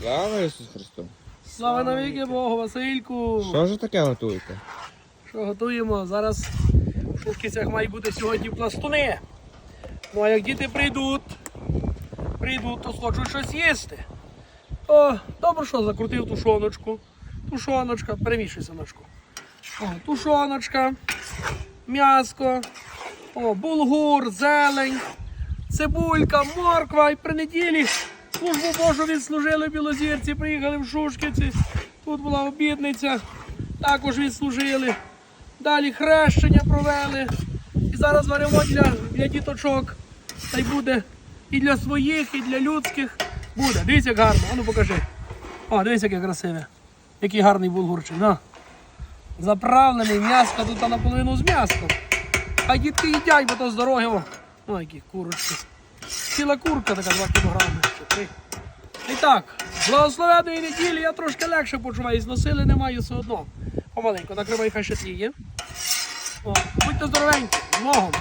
Слава Ісусу Христу! Слава навіки Богу, Васильку! Що ж таке готуєте? Що готуємо? Зараз в Шушківцях мають бути сьогодні пластуни. Ну а як діти прийдуть, прийдуть, то схочуть щось їсти. О, добре, що закрутив тушоночку. Тушоночка, перемішуй соночку. О, тушоночка, м'яско, о, булгур, зелень, цибулька, морква. І при неділі службу Божу відслужили білозірці, приїхали в Шушківці. Тут була обідниця, також відслужили. Далі хрещення провели. І зараз варимо для, для діточок. Та й буде і для своїх, і для людських. Буде. Дивіться, як гарно. Ану покажи. О, дивіться, яке красиве. Який гарний булгурчик. На. Заправлений м'яско тут наполовину з м'яском. А дітки їдять, бо то з дороги. О які курочки. Ціла курка така 2 кілограми. І так, благословенної неділі я трошки легше почуваюся, зносили немає все одно. Помаленьку, накривай хай ще тліє. Будьте здоровенькі, з Богом.